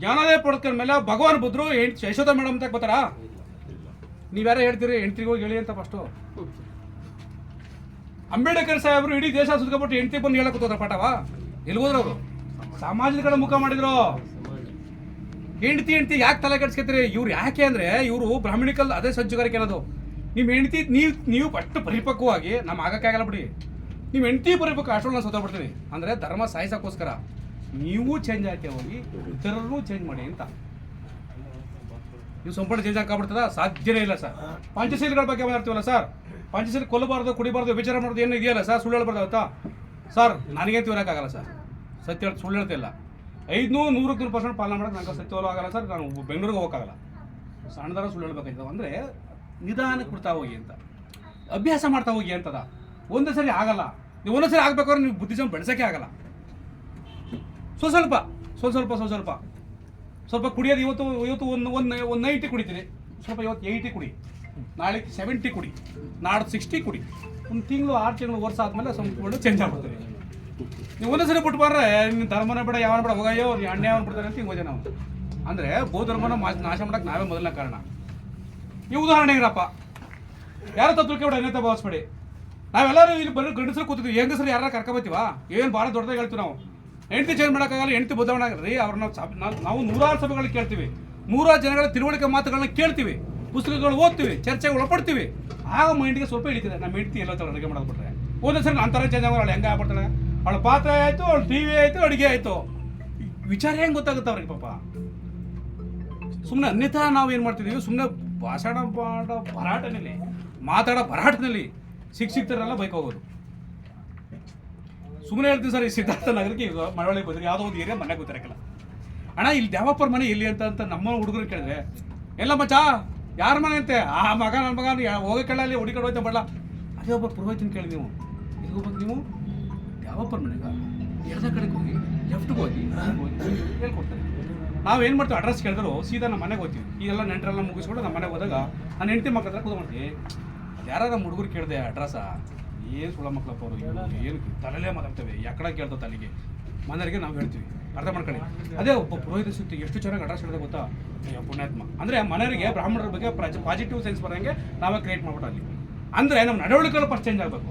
ಜ್ಞಾನೋದಯ ಪಡ್ಕೊಂಡ್ಮೇಲೆ ಭಗವಾನ್ ಬುದ್ಧರು ಯಶೋಧ ಮೇಡಮ್ ಅಂತ ಬರ್ತಾರಾ? ನೀವ್ಯಾರ ಹೇಳ್ತೀರಿ, ಹೆಂಡ್ತಿಗೆ ಹೋಗಿ ಹೇಳಿ ಅಂತ ಫಸ್ಟು ಅಂಬೇಡ್ಕರ್ ಸಾಹೇಬ್ರು ಇಡೀ ದೇಶ ಸುತ್ಕೊಬಿಟ್ಟು ಹೆಂಡ್ತಿ ಬಂದು ಹೇಳಕ್ ಕೂತವ್ರ ಪಾಠವಾ? ಎಲ್ಲಿ ಹೋದ್ರು ಅವರು? ಸಮಾಜದ ಕಡೆ ಮುಖ ಮಾಡಿದ್ರು. ಹೆಂಡತಿ ಹೆಂಡತಿ ಯಾಕೆ ತಲೆ ಕೆಡ್ಸ್ಕೊತೀರಿ ಇವ್ರು ಯಾಕೆ ಅಂದ್ರೆ ಇವರು ಬ್ರಾಹ್ಮಣಿಕಲ್ ಅದೇ ಸಜ್ಜುಗಾರಿಕೆ ಅನ್ನೋದು. ನಿಮ್ಮ ಹೆಂಡತಿ ನೀವು ನೀವು ಅಷ್ಟು ಪರಿಪಕ್ವವಾಗಿ ನಮ್ಮ ಆಗಕ್ಕೆ ಆಗಲ್ಲ ಬಿಡಿ. ನಿಮ್ಮ ಹೆಂಡತಿ ಪರಿಪಕ್ವ ಅಷ್ಟೊಂದು ನಾನು ಸೋತೋಗ್ಬಿಡ್ತೀನಿ ಅಂದ್ರೆ ಧರ್ಮ ಸಾಯಿಸೋಕ್ಕೋಸ್ಕರ ನೀವು ಚೇಂಜ್ ಆಗಿ ಹೋಗಿ ಇತರರು ಚೇಂಜ್ ಮಾಡಿ ಅಂತ. ನೀವು ಸಂಪೂರ್ಣ ಚೇಂಜ್ ಆಗ್ಬಿಡ್ತದ? ಸಾಧ್ಯನೇ ಇಲ್ಲ ಸರ್. ಪಂಚಶೀಲಗಳ ಬಗ್ಗೆ ಮಾತಾಡ್ತೀವಲ್ಲ ಸರ್? ಪಂಚಶೀಲ ಕೊಲ್ಲಬಾರ್ದು, ಕುಡಿಬಾರ್ದು, ವಿಚಾರ ಮಾಡೋದು ಏನು ಇದೆಯಲ್ಲ ಸರ್? ಸುಳ್ಳು ಹೇಳ್ಬಾರ್ದು, ಆಯ್ತಾ? ಸರ್, ನನಗೇನು ತಿನ್ನೋಕ್ಕಾಗಲ್ಲ ಸರ್. ಸತ್ಯ ಸುಳ್ಳು ಹೇಳ್ತಿಲ್ಲ ಐದುನೂರು ನೂರಕ್ಕೆ ನೂರು ಪರ್ಸೆಂಟ್ ಪಾಲನೆ ಮಾಡೋದು ನನಗೆ ಸತ್ಯವಲ್ಲೂ ಆಗಲ್ಲ ಸರ್. ನಾನು ಬೆಂಗಳೂರಿಗೆ ಹೋಗೋಕ್ಕಾಗಲ್ಲ. ಸಣ್ಣದಾರ ಸುಳ್ಳು ಹೇಳ್ಬೇಕಾಯ್ತದ. ಅಂದರೆ ನಿಧಾನಕ್ಕೆ ಬಿಡ್ತಾ ಹೋಗಿ ಅಂತ. ಅಭ್ಯಾಸ ಮಾಡ್ತಾ ಹೋಗಿ ಅಂತದ. ಒಂದೇ ಸರಿ ಆಗಲ್ಲ. ನೀವು ಒಂದೇ ಸರಿ ಆಗಬೇಕಾದ್ರೆ ನೀವು ಬುದ್ಧಿಜಮ್ ಬೆಳೆಸೋಕ್ಕೆ ಆಗಲ್ಲ. ಸ್ವಲ್ಪ ಸ್ವಲ್ಪ ಸ್ವಲ್ಪ ಸ್ವಲ್ಪ ಸ್ವಲ್ಪ ಸ್ವಲ್ಪ. ಸ್ವಲ್ಪ ಕುಡಿಯೋದು ಇವತ್ತು ಇವತ್ತು ಒಂದು ಒಂದು ಒಂದು ನೈಂಟಿ ಕುಡಿತೀರಿ. ಸ್ವಲ್ಪ ಇವತ್ತು ಏಯ್ಟಿ ಕುಡಿ. ನಾಳೆ ಸೆವೆಂಟಿ ಕುಡಿ. ನಾಡ್ದು ಸಿಕ್ಸ್ಟಿ ಕುಡಿ. ಒಂದು ತಿಂಗಳು, ಆರು ತಿಂಗಳು ವರ್ಷ ಆದಮೇಲೆ ಸಂಪೂರ್ಣ ಚೇಂಜ್ ಆಗ್ಬಿಡ್ತೀರಿ ನೀವು ಒಂದೇ ಸರಿ ಬಿಟ್ಟು ಬರ್ರೆ ನಿನ್ನ ಧರ್ಮನ ಬೇಡ, ಯಾವನ ಬೇಡ, ಹೋಗಯ್ಯೋ ನೀ ಅಣ್ಣ ಯಾವನ್ ಬಿಡ್ತಾರೆ ಅಂತ ಹಿಂಗೆ ನಾವು. ಅಂದರೆ ಬೌದ್ಧ ಧರ್ಮನ ಮಾ ನಾಶ ಮಾಡಕ್ಕೆ ನಾವೇ ಮೊದಲನೇ ಕಾರಣ. ಉದಾಹರಣೆ ಇರಪ್ಪ. ಯಾರು ತತ್ವಕ್ಕೆ ಬಿಡ ಅನ್ಯತೆ ಭಾವಿಸ್ಬೇಡಿ ನಾವೆಲ್ಲರೂ ಇಲ್ಲಿ ಬರೀ ಗಂಡಸರು ಕೂತಿದ್ವಿ, ಹೆಂಗಸರು ಯಾರು ಕರ್ಕೊಬತ್ತೀವ? ಏನು ಭಾಳ ದೊಡ್ಡದಾಗಿ ಹೇಳ್ತೀವಿ ನಾವು. ಹೆಂಡತಿ ಚೇಂಜ್ ಮಾಡೋಕ್ಕಾಗಲ್ಲ, ಹೆಂಡತಿ ಬದಲಾವಣೆ ರೀ, ಅವ್ರನ್ನ ನಾವು- ನಾವು ನೂರಾರು ಸಭೆಗಳಿಗೆ ಕೇಳ್ತೀವಿ. ನೂರಾರು ಜನಗಳ ತಿಳುವಳಿಕೆ ಮಾತುಗಳನ್ನ ಕೇಳ್ತೀವಿ. ಪುಸ್ತಕಗಳು ಓದ್ತೀವಿ, ಚರ್ಚೆಗೆ ಒಳಪಡ್ತೀವಿ. ಆಗ ಮೈಂಡ್ಗೆ ಸ್ವಲ್ಪ ಇಳಿತಿದೆ. ನಮ್ಮ ಹೆಂಡತಿ ಎಲ್ಲ ತರ ಅಡುಗೆ ಮಾಡೋದು ಬಿಟ್ರೆ. ಒಂದೊಂದು ಸರಿ ಅಂತರ ಚೇಂಜ್ ಆಗೋಲ್ಲ ಹೆಂಗೆ ಆಗ್ಬಿಡ್ತಾಳೆ? ಅವಳ ಪಾತ್ರ ಆಯಿತು, ಅವಳ ಟಿ ವಿ ಆಯಿತು, ಅಡುಗೆ ಆಯಿತು. ವಿಚಾರ ಹೆಂಗೆ ಗೊತ್ತಾಗುತ್ತೆ ಅವ್ರಿಗೆ ಪಾಪ? ಸುಮ್ಮನೆ ಅನ್ಯಥಾ ನಾವು ಏನು ಮಾಡ್ತಿದ್ದೀವಿ ಸುಮ್ಮನೆ ಭಾಷಣ ಮಾಡೋ ಭರಾಟನಲ್ಲಿ, ಮಾತಾಡೋ ಭರಾಟನಲ್ಲಿ ಸಿಕ್ ಸಿಗ್ತಾರಲ್ಲ ಬೈಕ್ ಹೋಗೋದು ಸುಮ್ಮನೆ ಹೇಳ್ತೀನಿ ಸರ್, ಈ ಸಿದ್ಧಾರ್ಥ ನಗರಕ್ಕೆ ಈಗ ಮಳವಳ್ಳಿ ಬಂದ್ರೆ. ಯಾವುದೋ ಒಂದು ಏರಿಯಾ ಮನೆಗೆ ಗೊತ್ತಿರಕ್ಕಿಲ್ಲ ಅಣ್ಣ, ಇಲ್ಲಿ ದ್ಯಾವಪ್ಪರ ಮನೆ ಎಲ್ಲಿ ಅಂತ ಅಂತ ನಮ್ಮ ಹುಡುಗರು ಕೇಳಿದ್ರೆ, ಎಲ್ಲ ಮಚ್ಚ, ಯಾರ ಮನೆ ಅಂತೆ? ಆ, ಮಗ ನನ್ನ ಮಗ ಹೋಗಕ್ಕೆ ಅಲ್ಲಿ ಹುಡುಕಡೆ ಹೋಯ್ತಾ ಬರಲ್ಲ ಅದೇ ಒಬ್ಬ ಪುರೋಹಿತನ ಕೇಳಿ ನೀವು. ಎಲ್ಲಿಗೆ ಹೋಗ್ಬೇಕು ನೀವು? ದ್ಯಾವಪ್ಪರ ಮನೆಗ? ಎಡದ ಕಡೆಗೆ ಹೋಗಿ ಲೆಫ್ಟ್ಗೆ ಹೋಗಿ ಹೇಳ್ಕೊಡ್ತಾರೆ. ನಾವು ಏನು ಮಾಡ್ತೀವಿ ಅಡ್ರೆಸ್ ಕೇಳಿದ್ರು ಸೀದಾ ನಮ್ಮ ಮನೆಗೆ ಹೋಗ್ತೀವಿ. ಈಗೆಲ್ಲ ನೆಂಟರೆಲ್ಲ ಮುಗಿಸ್ಕೊಂಡು ನಮ್ಮ ಮನೆಗೆ ಹೋದಾಗ ನಾನು ಹೆಂಡತಿ ಮಕ್ಕಳ ಹತ್ರ ಕೂತ್ಕೊಂಡ್ರಿ ಯಾರು ನಮ್ಮ ಹುಡುಗರು ಕೇಳಿದೆ ಅಡ್ರೆಸ್ಸಾ ಏನು ಸುಳ ಮಕ್ಕಳಪ್ಪ ಅವರು ಏನು ತಲೆಲೇ ಮಾತಾಡ್ತೇವೆ. ಯಾಕಡೆ ಕೇಳ್ತಾವೆ ತಲೆಗೆ? ಮನೆಯವರಿಗೆ ನಾವು ಹೇಳ್ತೀವಿ. ಅರ್ಥ ಮಾಡ್ಕೊಳ್ಳಿ. ಅದೇ ಒಬ್ಬ ಪುರೋಹಿತ ಸುತ್ತಿ ಎಷ್ಟು ಚೆನ್ನಾಗಿ ಅಡ್ರೆಸ್ ಹೇಳಿದೆ ಗೊತ್ತಾ? ಪುಣ್ಯಾತ್ಮ. ಅಂದರೆ ಮನೆಯವರಿಗೆ ಬ್ರಾಹ್ಮಣರ ಬಗ್ಗೆ ಪಾಸಿಟಿವ್ ಸೆನ್ಸ್ ಬರೋಂಗೆ ನಾವೇ ಕ್ರಿಯೇಟ್ ಮಾಡ್ಬಿಟ್ಟು ಅಲ್ಲಿ. ಅಂದರೆ ನಮ್ಮ ನಡವಳಿಕೆಗಳು ಫಸ್ಟ್ ಚೇಂಜ್ ಆಗಬೇಕು.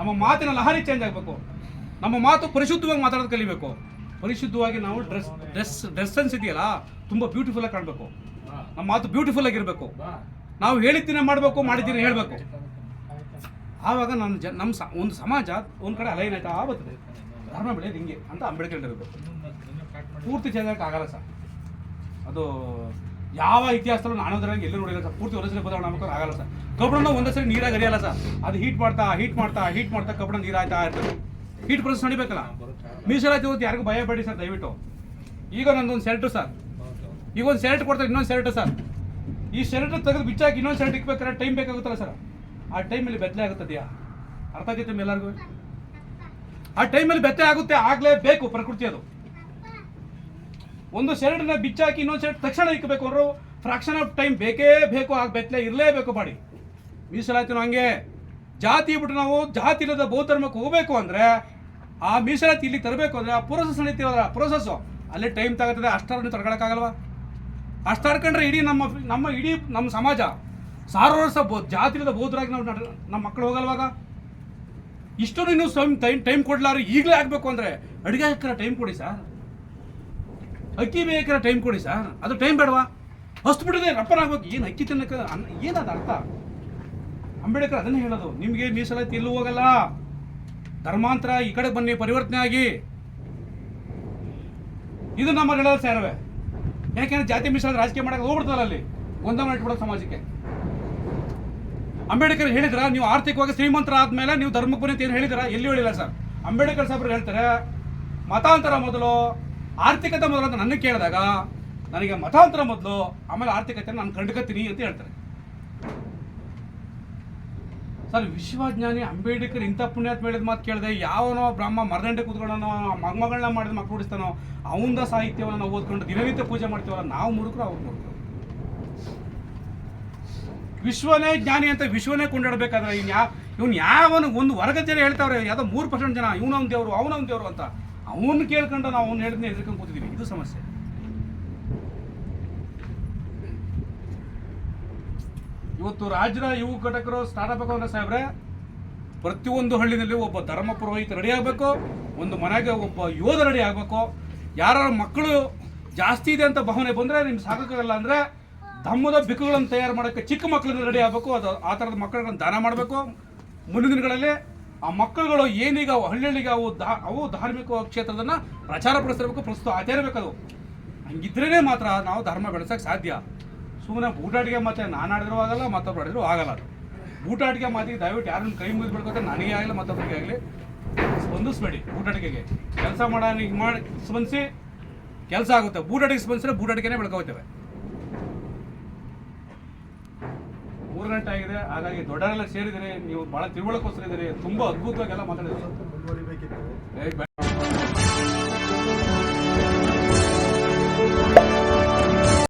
ನಮ್ಮ ಮಾತಿನ ಲಹರಿ ಚೇಂಜ್ ಆಗಬೇಕು. ನಮ್ಮ ಮಾತು ಪರಿಶುದ್ಧವಾಗಿ ಮಾತಾಡೋದು ಕಲಿಬೇಕು. ಪರಿಶುದ್ಧವಾಗಿ ನಾವು ಡ್ರೆಸ್ ಡ್ರೆಸ್ ಡ್ರೆಸ್ ಸೆನ್ಸ್ ಇದೆಯಲ್ಲ, ತುಂಬ ಬ್ಯೂಟಿಫುಲ್ ಆಗಿ ಕಾಣಬೇಕು. ನಮ್ಮ ಮಾತು ಬ್ಯೂಟಿಫುಲ್ ಆಗಿರಬೇಕು. ನಾವು ಹೇಳಿದ್ದೀನಿ ಮಾಡಬೇಕು ಮಾಡಿದ್ದೀನಿ ಹೇಳಬೇಕು. ಆವಾಗ ನನ್ನ ಜ, ನಮ್ಮ ಸ, ಒಂದು ಸಮಾಜ ಒಂದು ಕಡೆ ಅಲೈನ್ ಆಯ್ತಾ ಬರ್ತದೆ. ಧರ್ಮ ಬೆಳೆಯೋದು ಹಿಂಗೆ ಅಂತ ಅಂಬೇಡ್ಕರ್ ಹೇಳಬೇಕು. ಪೂರ್ತಿ ಚೇಂಜ್ ಆಗಕ್ಕೆ ಆಗಲ್ಲ ಸರ್. ಅದು ಯಾವ ಇತಿಹಾಸದಲ್ಲೂ ನಾನು ಅದ್ರಾಗ ಎಲ್ಲೂ ನೋಡಿಲ್ಲ ಸರ್. ಪೂರ್ತಿ ಒಂದೇ ಸರಿ ಬದಲಾವಣೆ ಮಾಡ್ಕೊಂಡು ಆಗಲ್ಲ ಸರ್. ಕಬ್ಬಣನ ಒಂದೇ ಸರಿ ನೀರಾಗಿ ಹರಿಯಲ್ಲ ಸರ್. ಅದು ಹೀಟ್ ಮಾಡ್ತಾ ಹೀಟ್ ಮಾಡ್ತಾ ಹೀಟ್ ಮಾಡ್ತಾ ಕಬ್ಬಣ ನೀರಾಯ್ತಾ ಇರ್ತದೆ. ಹೀಟ್ ಪ್ರೊಸೆಸ್ ನಡಿಬೇಕಲ್ಲ? ಮೀಸಲಾತಿ ಇವತ್ತು ಯಾರಿಗೂ ಭಯ ಬೇಡಿ ಸರ್, ದಯವಿಟ್ಟು. ಈಗ ನಂದೊಂದು ಶರ್ಟು ಸರ್. ಈಗ ಒಂದು ಶರ್ಟ್ ಕೊಡ್ತಾರೆ, ಇನ್ನೊಂದು ಶರ್ಟ್ ಸರ್. ಈ ಶರ್ಟ್ ತೆಗೆದು ಬಿಚ್ಚಾಕಿ ಇನ್ನೊಂದು ಶರ್ಟ್ ಇಕ್ಬೇಕಾದ್ರೆ ಟೈಮ್ ಬೇಕಾಗುತ್ತಲ್ಲ ಸರ್? ಆ ಟೈಮಲ್ಲಿ ಬೆತ್ತಲೆ ಆಗುತ್ತದೆಯಾ? ಅರ್ಥ ಆಗೈತೆ ಎಲ್ಲರಿಗೂ? ಆ ಟೈಮಲ್ಲಿ ಬೆತ್ತೆ ಆಗುತ್ತೆ, ಆಗಲೇಬೇಕು ಪ್ರಕೃತಿ ಅದು. ಒಂದು ಶರ್ಟ್ನ ಬಿಚ್ಚಾಕಿ ಇನ್ನೊಂದು ಶರ್ಟ್ ತಕ್ಷಣ ಇಕ್ಕಬೇಕು ಅವರು ಫ್ರಾಕ್ಷನ್ ಆಫ್ ಟೈಮ್ ಬೇಕೇ ಬೇಕು, ಆಗ ಬೆತ್ತಲೆ ಇರಲೇಬೇಕು ಬಾಡಿ. ಮೀಸಲಾತಿನೂ ಹಂಗೆ ಜಾತಿ ಬಿಟ್ಟು ನಾವು ಜಾತಿ ಇಲ್ಲದ ಬೌದ್ಧ ಧರ್ಮಕ್ಕೆ ಹೋಗಬೇಕು ಅಂದರೆ ಆ ಮೀಸಲಾತಿ ಇಲ್ಲಿ ತರಬೇಕು ಅಂದರೆ ಆ ಪ್ರೋಸೆಸ್ ನಡೀತೀವಲ್ಲ ಪ್ರೋಸೆಸ್ಸು, ಅಲ್ಲಿ ಟೈಮ್ ತಗೋತದೆ, ಅಷ್ಟರನ್ನು ತಡ್ಕೊಳಕ್ಕಾಗಲ್ವಾ? ಅಷ್ಟು ತಡ್ಕೊಂಡ್ರೆ ಇಡೀ ನಮ್ಮ ನಮ್ಮ ಇಡೀ ನಮ್ಮ ಸಮಾಜ ಸಾವಿರ ವರ್ಷ ಬೌ ಜಾತಿ ಇಲ್ಲದ ಬೌದ್ಧರಾಗಿ ನಾವು ನಮ್ಮ ಮಕ್ಕಳು ಹೋಗಲ್ವಾಗ? ಇಷ್ಟು ಇನ್ನೂ ಟೈಮ್ ಟೈಮ್ ಕೊಡಲಾರು ಈಗಲೇ ಆಗಬೇಕು ಅಂದರೆ ಅಡುಗೆ ಹಾಕಿರೋ ಟೈಮ್ ಕೊಡಿ ಸರ್. ಅಕ್ಕಿ ಬೇಕಾದ್ರೆ ಟೈಮ್ ಕೊಡಿ ಸರ್. ಅದು ಟೈಮ್ ಬೇಡವಾ? ಹೊಸ್ತು ಬಿಡದೆ ರಪ್ಪನಾಗ್ಬೇಕು ಏನು ಅಕ್ಕಿ ತಿನ್ನಕ್ಕೆ ಅನ್ನ ಏನದ ಅರ್ಥ? ಅಂಬೇಡ್ಕರ್ ಅದನ್ನೇ ಹೇಳೋದು. ನಿಮಗೆ ಮೀಸಲಾತಿ ಎಲ್ಲೂ ಹೋಗಲ್ಲ. ಧರ್ಮಾಂತರ ಈ ಕಡೆ ಬನ್ನಿ, ಪರಿವರ್ತನೆ ಆಗಿ. ಇದು ನಮ್ಮ ಹೇಳೋದು ಸೇರವೆ ಯಾಕೆಂದ್ರೆ ಜಾತಿ ಮೀಸಲಾತಿ ರಾಜಕೀಯ ಮಾಡಕ್ಕೆ ಹೋಗ್ಬಿಡ್ತಾರಲ್ಲ ಅಲ್ಲಿ. ಗೊಂದಲ ಇಟ್ಬಿಡೋದು ಸಮಾಜಕ್ಕೆ. ಅಂಬೇಡ್ಕರ್ ಹೇಳಿದ್ರ? ನೀವು ಆರ್ಥಿಕವಾಗಿ ಶ್ರೀಮಂತರ ಆದ್ಮೇಲೆ ನೀವು ಧರ್ಮಕ್ಕೆ ಬನ್ನಿ ಅಂತ ಏನು ಹೇಳಿದ್ರ? ಎಲ್ಲಿ ಹೇಳಿಲ್ಲ ಸರ್? ಅಂಬೇಡ್ಕರ್ ಸಾಹೇಬರು ಹೇಳ್ತಾರೆ, ಮತಾಂತರ ಮೊದಲು ಆರ್ಥಿಕತೆ ಮೊದಲು ಅಂತ ನನ್ನ ಕೇಳಿದಾಗ ನನಗೆ ಮತಾಂತರ ಮೊದಲು, ಆಮೇಲೆ ಆರ್ಥಿಕತೆ ನಾನು ಕಂಡುಕತ್ತೀನಿ ಅಂತ ಹೇಳ್ತಾರೆ. ಸರ್, ವಿಶ್ವಜ್ಞಾನಿ ಅಂಬೇಡ್ಕರ್ ಇಂಥ ಪುಣ್ಯಾತ್ಮ ಹೇಳಿದ ಮಾತು ಕೇಳಿದೆ, ಯಾವನೋ ಬ್ರಹ್ಮ ಮರದಂಡೆ ಕೂತ್ಕೊಳ್ಳೋನೋ ಮಗಮಗಳನ್ನ ಮಾಡಿದ ಮಕ್ಕಳು ಹುಡಿಸ್ತಾನೋ ಅವಂದ ಸಾಹಿತ್ಯವನ್ನು ನಾವು ಓದ್ಕೊಂಡು ದಿನನಿತ್ಯ ಪೂಜೆ ಮಾಡ್ತೀವಲ್ಲ, ನಾವು ಮುಡುಕರು ಅವ್ರು ಮುಡುಕರು ವಿಶ್ವನೇ ಜ್ಞಾನಿ ಅಂತ ವಿಶ್ವನೇ ಕೊಂಡಾಡ್ಬೇಕಾದ್ರೆ ಇವ್ನು ಯಾ ಇವ್ನು ಯಾವನು ಒಂದು ವರ್ಗ ಜನ ಹೇಳ್ತಾವ್ರೆ, ಯಾವುದೋ ಮೂರು ಪರ್ಸೆಂಟ್ ಜನ ಇವನವನ್ ದೇವರು ಅವನವನ್ ದೇವರು ಅಂತ. ಅವನು ಕೇಳ್ಕೊಂಡು ನಾವು ಅವ್ನು ಹೇಳಿದ್ನ ಎದುರ್ಕೊಂಡು ಕೂತಿದ್ದೀವಿ ಇದು ಸಮಸ್ಯೆ. ಇವತ್ತು ರಾಜ್ಯದ ಯುವ ಘಟಕರು ಸ್ಟಾರ್ಟ್ಅಪ್ ಅಂದ್ರೆ ಸಾಹೇಬ್ರೆ, ಪ್ರತಿಯೊಂದು ಹಳ್ಳಿನಲ್ಲಿ ಒಬ್ಬ ಧರ್ಮ ಪುರೋಹಿತ ರೆಡಿ ಆಗಬೇಕು, ಒಂದು ಮನೆಗೆ ಒಬ್ಬ ಯೋಧ ರೆಡಿ ಆಗಬೇಕು. ಯಾರ ಮಕ್ಕಳು ಜಾಸ್ತಿ ಇದೆ ಅಂತ ಭಾವನೆ ಬಂದರೆ ನಿಮ್ಗೆ ಸಾಕಾಗಲ್ಲ ಅಂದರೆ ಧಮ್ಮದ ಬಿಕ್ಕುಗಳನ್ನು ತಯಾರು ಮಾಡೋಕ್ಕೆ ಚಿಕ್ಕ ಮಕ್ಕಳನ್ನ ರೆಡಿ ಆಗಬೇಕು. ಅದು ಆ ಥರದ ಮಕ್ಕಳನ್ನ ದಾನ ಮಾಡಬೇಕು. ಮುಂದಿನ ದಿನಗಳಲ್ಲಿ ಆ ಮಕ್ಕಳುಗಳು ಏನೀಗ ಹಳ್ಳಿಗೆ ಅವು ದಾ ಅವು ಧಾರ್ಮಿಕ ಕ್ಷೇತ್ರದನ್ನ ಪ್ರಚಾರ ಪಡಿಸಿರ್ಬೇಕು ಪ್ರಸ್ತುತ ಆಚರಿಸಬೇಕು ಅದು ಹಂಗಿದ್ರೇ ಮಾತ್ರ ನಾವು ಧರ್ಮ ಬೆಳೆಸೋಕೆ ಸಾಧ್ಯ. ಸುಮ್ಮನೆ ಬೂಟಾಟಿಗೆ ಮತ್ತೆ ನಾನು ಆಡಿದ್ರು ಆಗಲ್ಲ, ಮತ್ತೊಬ್ರು ಆಡಿದ್ರು ಆಗಲ್ಲ ಬೂಟಾಟಿಗೆ ಮಾತಿಗೆ ದಯವಿಟ್ಟು ಯಾರನ್ನು ಕೈ ಮುಗಿದು ಬಿಡ್ಬೇಕು ನನಗೆ ಆಗಲಿ ಮತ್ತೊಬ್ಬರಿಗೆ ಆಗಲಿ, ಸ್ಪಂದಿಸ್ಬೇಡಿ ಬೂಟಾಟಿಕೆಗೆ ಕೆಲಸ ಮಾಡೋನಿಗೆ ಮಾಡಿ ಸ್ಪಂದಿಸಿ, ಕೆಲಸ ಆಗುತ್ತೆ. ಬೂಟಾಟಿಗೆ ಸ್ಪಂದಿಸಿದ್ರೆ ಬೂಟಾಟಿಕೆನೇ ಬೆಳ್ಕೋತೇವೆ ಗಂಟೆ ಆಗಿದೆ ಹಾಗಾಗಿ ದೊಡ್ಡರೆಲ್ಲ ಸೇರಿದಿರಿ ನೀವು ಬಹಳ ತಿಳುವಳಿಕೋಸ್ಕರ ಇದ್ದೀರಿ ತುಂಬಾ ಅದ್ಭುತವಾಗಿ ಎಲ್ಲ ಮಾತಾಡಿದ್ರಿ